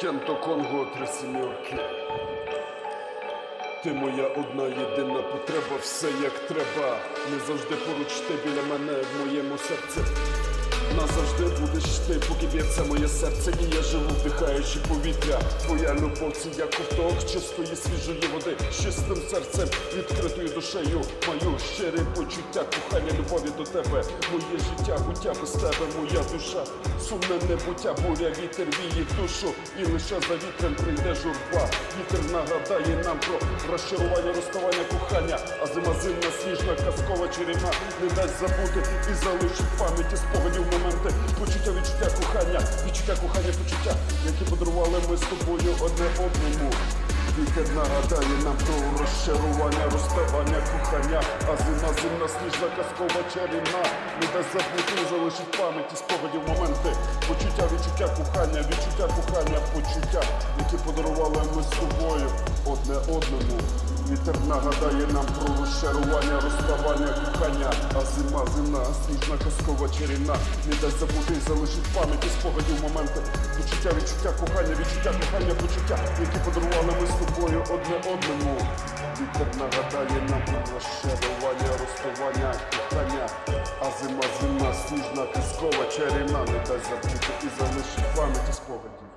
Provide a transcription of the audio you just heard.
Кенто Конго три сімерки. Ти моя одна єдина потреба, все як треба. Не завжди поруч ти біля мене в моєму серці. Назавжди будеш ти, поки б'ється моє серце, і я живу, вдихаючи повітря. Твоя любов це як ковток чистої свіжої води, чистим серцем, відкритою душею. Маю щире почуття, кохання, любові до тебе. Моє життя, буття без тебе, моя душа. Сумне небуття, буря, вітер віє душу. І лише за вітром прийде журба. Вітер нагадає нам про розчарування, розставання, кохання. А зима зимна, сніжна, казкова чарівна не дасть забути і залишить пам'яті спогадів моменти. Почуття, відчуття, кохання, відчуття, кохання, почуття, які подарували ми з тобою одне одному. Вітер нагадає нам про розчарування, розставання, кохання, а зима зимна, сніжна, казкова чарівна не дасть забути залишить пам'яті спогадів моменти. Почуття, відчуття, кохання, відчуття, кохання, почуття, які подарували ми з тобою одне одному. Вітер нагадає нам про розчарування, розставання, кохання, а зима, зимна, сніжна, казкова чарівна не дасть забути і залишить пам'яті спогадів моменти. Почуття, відчуття, кохання, відчуття, кохання, почуття, які подарували ми з тобою одне одному. Вітер нагадає нам про розчарування, розставання, кохання, а зима, зимна, сніжна, казкова чарівна не дасть забути і залишить пам'яті спогадів.